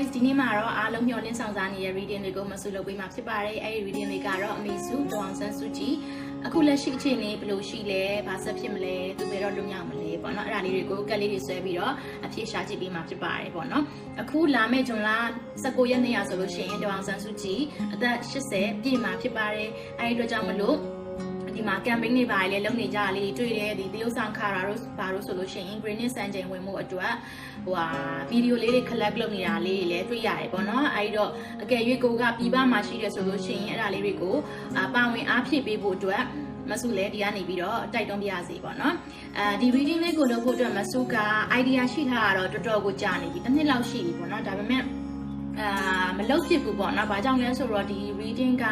guys ဒီနေ့မှာတော့အားလုံးမျှော်လင့်ဆောင်စားနေတဲ့ reading တွေကိုမဆူလုပ်ပေးမှာဖြစ်ပါတယ်အဲ့ဒီ reading တွေကတော့အမေစုတောင်ဆန်းစုကြည်အခုလက်ရှိအခြေအနေဘယ်လိုရှိလဲဘာဆက်ဖြစ်မလဲသူဘယ်တော့လွတ်မြောက်မလဲပေါ့နော်အဲ့ဒါလေးတွေကိုကက်လေးတွေဆွဲပြီးတော့အဖြေရှာကြည့်ပေးမှာဖြစ်ပါတယ်ပေါ့နော်အခုလာမယ့်ဂျွန်လ19ရက်နေ့ရဆိုလို့ရှိရင်တောင်ဆန်းစုကြည်အသက်80ပြည့်မှာဖြစ်ပါတယ်အဲ့ဒီအတွက်ကြောင့်မလို့ ဒီမှာ campaign တွေပါလေလုပ်နေကြလေးတွေ့တယ်ဒီတရုတ်ဆောင်ခါရာတို့ဘာလို့ဆိုလို့ရှိရင် green စံချိန်ဝင်မှုအတွက်ဟိုဟာဗီဒီယိုလေးတွေ collect လုပ်နေတာလေးတွေလည်းတွေ့ရတယ်ပေါ့နော်အဲဒီတော့အကယ်၍ကိုကပြည်ပမှာရှိတယ်ဆိုလို့ရှိရင်အဲ့ဒါလေးတွေကိုအာပါဝင်အားဖြည့်ပေးဖို့အတွက်မဆုလည်းဒီကနေပြီးတော့တိုက်တွန်းပြရစီပေါ့နော်အဲဒီ reading လေးကိုလုပ်ဖို့အတွက်မဆုက idea ရှိထားတာတော့တော်တော်ကိုကြာနေပြီတစ်နှစ်လောက်ရှိပြီပေါ့နော်ဒါပေမဲ့အာမလုပ်ဖြစ်ဘူးပေါ့နော်ဘာကြောင့်လဲဆိုတော့ဒီ reading က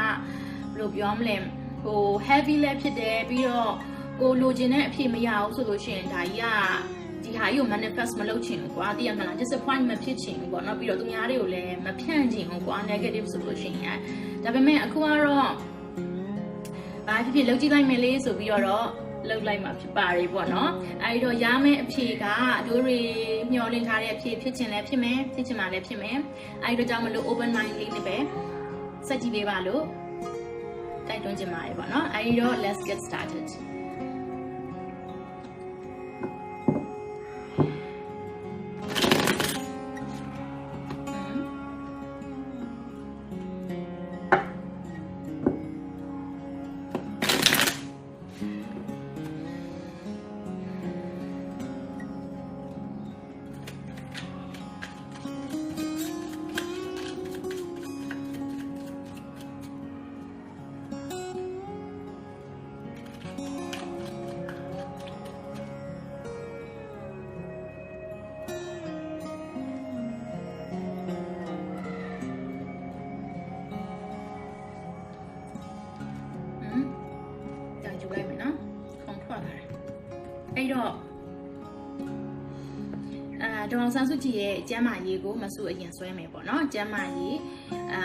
ဘယ်လိုပြောမလဲ ဟို heavy လည်းဖြစ်တယ်ပြီးတော့ကိုလိုချင်တဲ့အဖြစ်မရဘူးဆိုလို့ရှိရင်ဒါကြီးကဒီဟာကြီးကို manifest မလုပ်ချင်ဘူးကွာတည်ရမလား disappoint မဖြစ်ချင်ဘူးပေါ့နော်ပြီးတော့သူများတွေကိုလည်းမဖြန့်ချင်ဘူးကွာ negative ဆိုလို့ရှိရင်ဒါပေမဲ့အခုကတော့ဘာဖြစ်ဖြစ်လုပ်ကြည့်လိုက်မယ်လေးဆိုပြီးတော့လောက်လိုက်မှာဖြစ်ပါတယ်ပေါ့နော်အဲဒီတော့ရမယ့်အဖြေကတို့တွေမျှော်လင့်ထားတဲ့အဖြေဖြစ်ချင်လည်းဖြစ်မယ်ဖြစ်ချင်မှလည်းဖြစ်မယ်အဲဒီတော့ကြောင့်မလို့ open mind လေးနဲ့ပဲစက်ကြည့်ပေးပါလို့ တိုက်တွန်းချင်ပါတယ်ပေါ့နော်အဲဒီတော့ let's get started အာဒေါအောင်ဆန်းစုကြည်ရဲ့ကျမ်းမာရေးကိုမဆူအရင်ဆွဲမယ်ပေါ့နော်ကျမ်းမာရေးအာ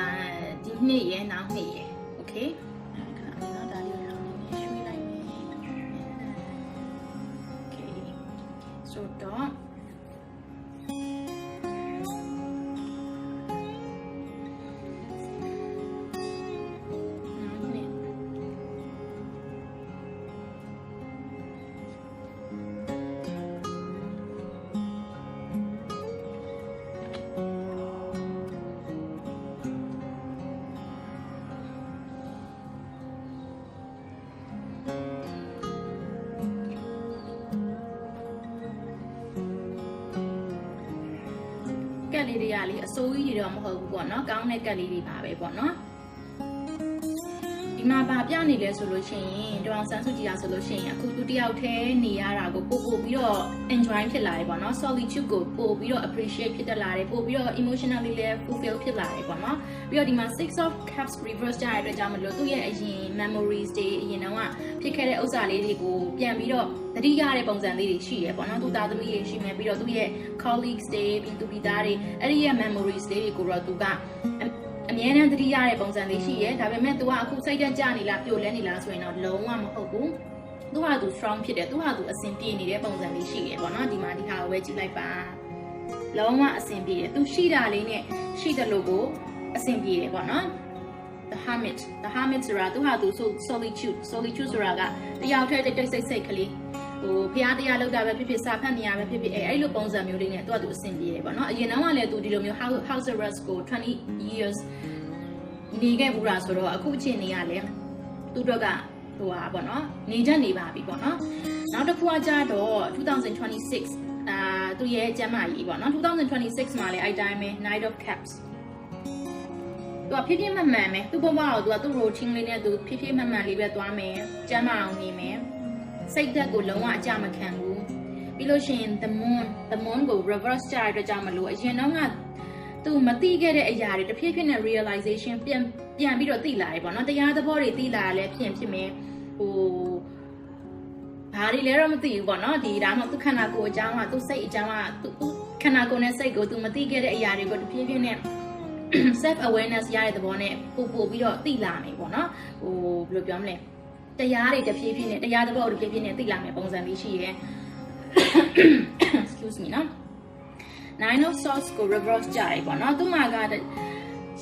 ဒီနှစ်ရဲ့နောက်နှစ်ရဲ့โလေးတွေကလေအစိုးကြီးတွေတော့မဟုတ်ဘူးပေါ့နော်ကောင်းတဲ့ကက်လေးတွေပါပဲပေါ့နော် ဒီမှာဗာပြနေလဲဆိုလို့ရှိရင်ဒေါအောင်ဆန်းစုကြည်ရဆိုလို့ရှိရင်အခုသူတယောက်တည်းနေရတာကိုပို့ပို့ပြီးတော့ enjoy ဖြစ်လာတယ်ပေါ့နော် solitude ကိုပို့ပြီးတော့ appreciate ဖြစ်တတ်လာတယ်ပို့ပြီးတော့ emotionally လည်း fulfill ဖြစ်လာတယ်ပေါ့နော်ပြီးတော့ဒီမှာ six of cups reverse ကြရတဲ့အတွက်ကြောင့်မလို့သူ့ရဲ့အရင် memories တွေအရင်တော့ကဖြစ်ခဲ့တဲ့ဥစ္စာလေးတွေကိုပြန်ပြီးတော့သတိရတဲ့ပုံစံလေးတွေရှိရပေါ့နော်သူသားသမီးတွေရှိမယ်ပြီးတော့သူ့ရဲ့ colleagues တွေပြီးသူပြီးသားတွေအဲ့ဒီရဲ့ memories လေးတွေကိုတော့သူက အအမြဲတမ်းသတိရတဲ့ပုံစံလေးရှိရဲဒါပေမဲ့ तू ကအခုစိတ်တက်ကြနေလားပျော်လဲနေလားဆိုရင်တော့လုံးဝမဟုတ်ဘူးသူဟာသူ strong ဖြစ်တယ်သူဟာသူအဆင်ပြေနေတဲ့ပုံစံလေးရှိရပေါ့နော်ဒီမှာဒီဟာကိုပဲကြည့်လိုက်ပါလုံးဝအဆင်ပြေတယ်သူရှိတာလေးနဲ့ရှိတယ်လို့ကိုအဆင်ပြေတယ်ပေါ့နော် the hermit the hermit ဆိုတာသူဟာသူ solitude solitude ဆိုတာကတယောက်တည်းတိတ်တိတ်ဆိတ်ဆိတ်ကလေး ဟိုဖျားတရားလောက်တာပဲဖြစ်ဖြစ်စာဖတ်နေရပဲဖြစ်ဖြစ်အဲအဲ့လိုပုံစံမျိုးလေးနဲ့သူကသူအဆင်ပြေတယ်ပေါ့နော်အရင်တော့ကလည်းသူဒီလိုမျိုး house house arrest ကို20 years နေခဲ့ဘူးလားဆိုတော့အခုအချိန်နေရလဲသူတို့ကဟိုဟာပေါ့နော်နေချက်နေပါပြီပေါ့နော်နောက်တစ်ခုကကြတော့2026အာသူရဲ့ကျမ်းမာရေးပေါ့နော်2026မှာလည်းအဲ့တိုင်းပဲ Night of Cups သူကဖြည်းဖြည်းမှန်မှန်ပဲသူ့ဘဝကိုသူကသူ့ routine လေးနဲ့သူဖြည်းဖြည်းမှန်မှန်လေးပဲသွားမယ်ကျမ်းမာအောင်နေမယ် စိတ်သက်ကိုလုံးဝအကြမခံဘူးပြီးလို့ရှိရင် the moon the moon ကို reverse ကြရတဲ့ကြောင့်မလို့အရင်တော့ကသူမသိခဲ့တဲ့အရာတွေတဖြည်းဖြည်းနဲ့ realization ပြန်ပြန်ပြီးတော့သိလာတယ်ပေါ့နော်တရားသဘောတွေသိလာရလဲဖြစ်ဖြစ်မယ်ဟိုဘာတွေလဲတော့မသိဘူးပေါ့နော်ဒီဒါမှမဟုတ်သူခန္ဓာကိုယ်အကြောင်းကသူစိတ်အကြောင်းကသူခန္ဓာကိုယ်နဲ့စိတ်ကိုသူမသိခဲ့တဲ့အရာတွေကိုတဖြည်းဖြည်းနဲ့ self awareness ရတဲ့သဘောနဲ့ပို့ပို့ပြီးတော့သိလာမယ်ပေါ့နော်ဟိုဘယ်လိုပြောမလဲ တရားတွေတဖြည်းဖြည်းနဲ့တရားသဘောတွေတဖြည်းဖြည်းနဲ့သိလာမယ်ပုံစံလေးရှိရဲ excuse me နော် nine of swords ကို reverse ကြတယ်ပေါ့နော်သူမှက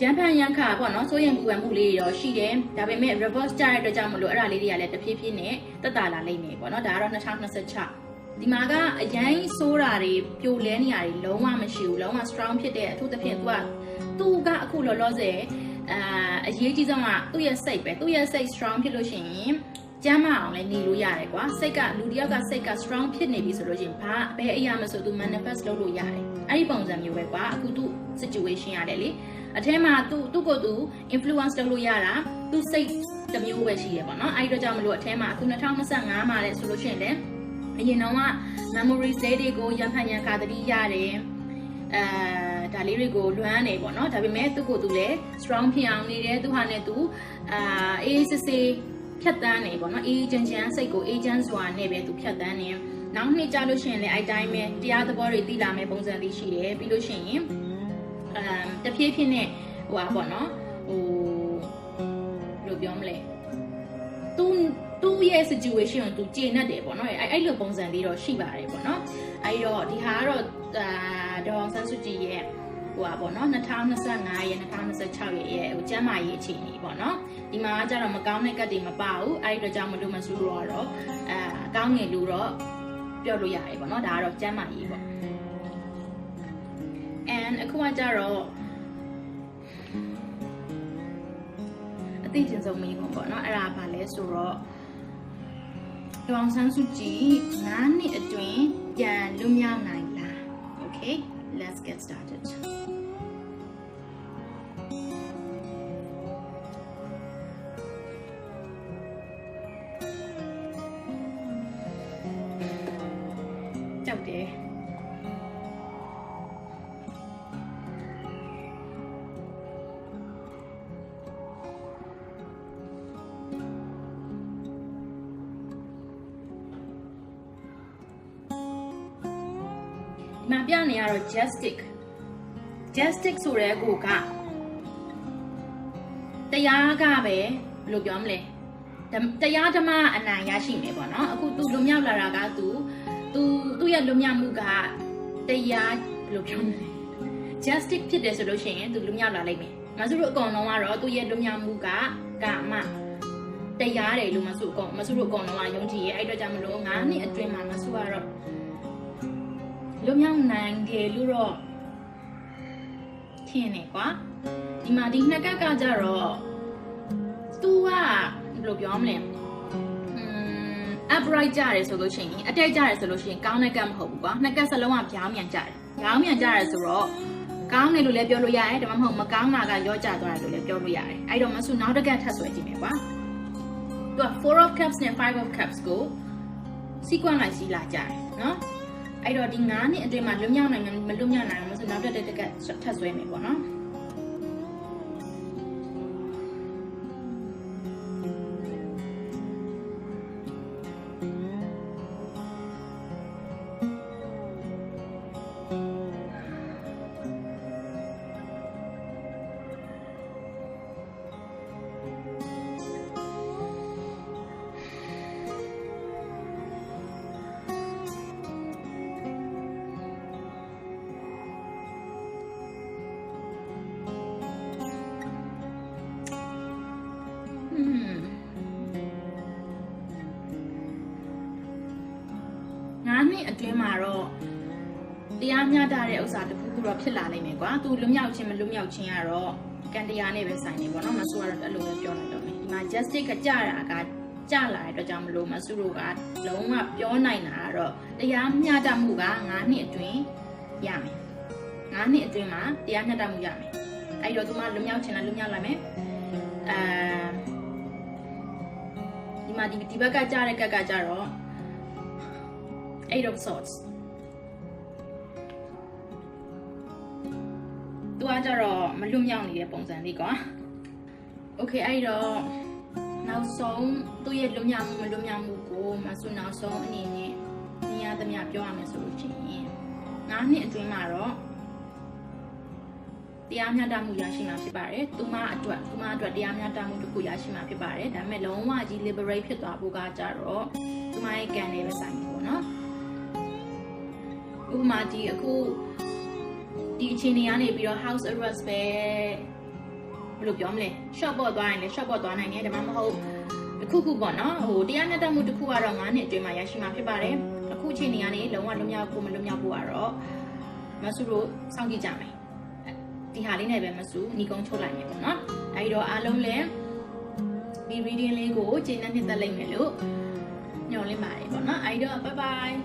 ရန်ဖန်ရန်ခါပေါ့နော်စိုးရင်ပူပန်မှုလေးရောရှိတယ်ဒါပေမဲ့ reverse ကြတဲ့အတွက်ကြောင့်မလို့အဲ့ဒါလေးတွေကလည်းတဖြည်းဖြည်းနဲ့တက်တာလာလိမ့်မယ်ပေါ့နော်ဒါကတော့2026ဒီမှာကအရင်ဆိုးတာတွေပြိုလဲနေရတွေလုံးဝမရှိဘူးလုံးဝ strong ဖြစ်တဲ့အထူးသဖြင့်သူကသူကအခုလောလောဆယ် အာအရေးကြီးဆုံးကသူ့ရဲ့စိတ်ပဲသူ့ရဲ့စိတ် strong ဖြစ်လို့ရှိရင်ကျမ်းမအောင်လည်းနေလို့ရတယ်ကွာစိတ်ကလူတစ်ယောက်ကစိတ်က strong ဖြစ်နေပြီဆိုလို့ရှိရင်ဘာဘယ်အရာမဆိုသူ manifest လုပ်လို့ရတယ်အဲ့ဒီပုံစံမျိုးပဲကွာအခုသူ situation ရတယ်လေအထဲမှာသူသူ့ကိုယ်သူ influence လုပ်လို့ရတာသူစိတ်တစ်မျိုးပဲရှိရပါတော့အဲ့ဒီတော့ကြောင့်မလို့အထဲမှာအခု2025မှာလဲဆိုလို့ရှိရင်လည်းအရင်တော့က memories လေးတွေကိုရန်ဖန်ရန်ခါတတိရတယ်အဲ ဒါလေးတွေကိုလွမ်းနေပေါ့နော်ဒါပေမဲ့သူ့ကိုယ်သူလည်း strong ဖြစ်အောင်နေတယ်သူဟာနဲ့သူအာအေးစစ်စစ်ဖြတ်တန်းနေပေါ့နော်အေးချမ်းချမ်းစိတ်ကိုအေးချမ်းစွာနဲ့ပဲသူဖြတ်တန်းနေနောက်နှစ်ကြာလို့ရှိရင်လည်းအဲ့တိုင်းပဲတရားသဘောတွေသိလာမယ့်ပုံစံလေးရှိတယ်ပြီးလို့ရှိရင်အမ်တဖြည်းဖြည်းနဲ့ဟိုပါပေါ့နော်ဟိုဘယ်လိုပြောမလဲသူသူ့ရဲ့ situation ကိုသူကျေနပ်တယ်ပေါ့နော်အဲ့အဲ့လိုပုံစံလေးတော့ရှိပါတယ်ပေါ့နော်အဲ့တော့ဒီဟာကတော့အာဒေါအောင်ဆန်းစုကြည်ရဲ့ ဟိုပါပေါ့နော်2025ရဲ့2026ရဲ့ရဲ့ဟိုကျမ်းမာရေးအခြေအနေပေါ့နော်ဒီမှာကကြတော့မကောင်းတဲ့ကတ်တွေမပါဘူးအဲ့ဒီတော့ကြောင့်မလို့မဆူတော့တော့အာကောင်းငယ်လို့တော့ပြောလို့ရတယ်ပေါ့နော်ဒါကတော့ကျမ်းမာရေးပေါ့ and အခုကကြတော့အသိကျင်ဆုံးမိခွန်းပေါ့နော်အဲ့ဒါဘာလဲဆိုတော့ဒေါအောင်ဆန်းစုကြည်9နှစ်အတွင်းပြန်လွတ်မြောက်နိုင်လား okay let's get started ဒီမှာပြနေရတော့ justic justic ဆိုတဲ့ကိုကတရားကပဲဘယ်လိုပြောမလဲဓမ္မတရားဓမ္မအနိုင်ရရှိမယ်ပေါ့နော်အခု तू လွန်မြောက်လာတာက तू तू သူ့ရဲ့လွန်မြောက်မှုကတရားဘယ်လိုပြောမလဲ justic ဖြစ်တယ်ဆိုလို့ရှိရင် तू လွန်မြောက်လာလိမ့်မယ်မဆုတို့အကောင်လုံးကတော့သူ့ရဲ့လွန်မြောက်မှုကကာမတရားတယ်လို့မဆုအကောင်မဆုတို့အကောင်လုံးကယုံကြည်ရဲ့အဲ့တော့ကြောင့်မလို့9နှစ်အတွင်းမှာမဆုကတော့ လွတ်မြောက်နိုင်ခဲ့လို့တော့ထင်နေကွာဒီမှာဒီနှစ်ကက်ကကြတော့ तू ကဘယ်လိုပြောမလဲอืม upright ကြတယ်ဆိုလို့ရှိရင်အတက်ကြတယ်ဆိုလို့ရှိရင်ကောင်းတဲ့ကက်မဟုတ်ဘူးကွာနှစ်ကက်စလုံးကပြောင်းမြန်ကြတယ်ပြောင်းမြန်ကြတယ်ဆိုတော့ကောင်းတယ်လို့လည်းပြောလို့ရတယ်ဒါမှမဟုတ်မကောင်းတာကရော့ကျသွားတယ်လို့လည်းပြောလို့ရတယ်အဲ့တော့မဆုနောက်တစ်ကက်ထပ်ဆွဲကြည့်မယ်ကွာသူက4 of cups နဲ့5 of cups ကို sequence လိုက်စီးလာကြတယ်နော် အဲ့တော့ဒီ9နှစ်အတွင်းမှာလွတ်မြောက်နိုင်မလွတ်မြောက်နိုင်မဆိုနောက်တစ်တက်ကထပ်ဆွဲမယ်ပေါ့နော် နှစ်အတွင်းမှာတော့တရားမျှတတဲ့ဥစ္စာတစ်ခုခုတော့ဖြစ်လာနိုင်မယ်ကွာသူလွတ်မြောက်ခြင်းမလွတ်မြောက်ခြင်းကတော့ကံတရားနဲ့ပဲဆိုင်နေပေါ့နော်မဆူကတော့အဲ့လိုပဲပြောလိုက်တော့မယ်ဒီမှာ justice ကကြတာကကြလာတဲ့အတွက်ကြောင့်မလို့မဆူတို့ကလုံးဝပြောနိုင်တာကတော့တရားမျှတမှုက9နှစ်အတွင်းရမယ်9နှစ်အတွင်းမှာတရားမျှတမှုရမယ်အဲ့တော့သူမလွတ်မြောက်ခြင်းလားလွတ်မြောက်လာမယ်အာဒီမှာဒီဒီဘက်ကကြားတဲ့ကက်ကကြတော့ eight of swords သူကကြတော့မလွတ်မြောက်နေတဲ့ပုံစံလေးကွာ okay အဲ့တော့နောက်ဆုံးသူ့ရဲ့လွတ်မြောက်မှုမလွတ်မြောက်မှုကိုမဆုနောက်ဆုံးအနေနဲ့နေရာသမျှပြောရမယ်ဆိုလို့ရှိရင်9နှစ်အတွင်းမှာတော့တရားမျှတမှုရရှိမှာဖြစ်ပါတယ်။သူမအတွက်သူမအတွက်တရားမျှတမှုတစ်ခုရရှိမှာဖြစ်ပါတယ်။ဒါပေမဲ့လုံးဝကြီး liberate ဖြစ်သွားဖို့ကကြတော့သူမရဲ့ကံနဲ့ပဲဆိုင်ပြီပေါ့နော်။ ဥပမာဒီအခုဒီအခြေအနေကနေပြီးတော့ house arrest ပဲဘယ်လိုပြောမလဲ shop ပေါ်သွားရင်လည်း shop ပေါ်သွားနိုင်တယ်ဒါမှမဟုတ်တစ်ခုခုပေါ့နော်ဟိုတရားမျှတမှုတစ်ခုကတော့9နှစ်အတွင်းမှာရရှိမှာဖြစ်ပါတယ်အခုအခြေအနေကနေလုံးဝလွတ်မြောက်ဖို့မလွတ်မြောက်ဖို့ကတော့မဆူတို့စောင့်ကြည့်ကြမယ်ဒီဟာလေးနဲ့ပဲမဆူညီကုန်းချုပ်လိုက်မယ်ပေါ့နော်အဲဒီတော့အားလုံးလည်းဒီ reading လေးကိုကျေနပ်နှစ်သက်လိမ့်မယ်လို့ညွှန်လင်းပါတယ်ပေါ့နော်အဲဒီတော့ bye bye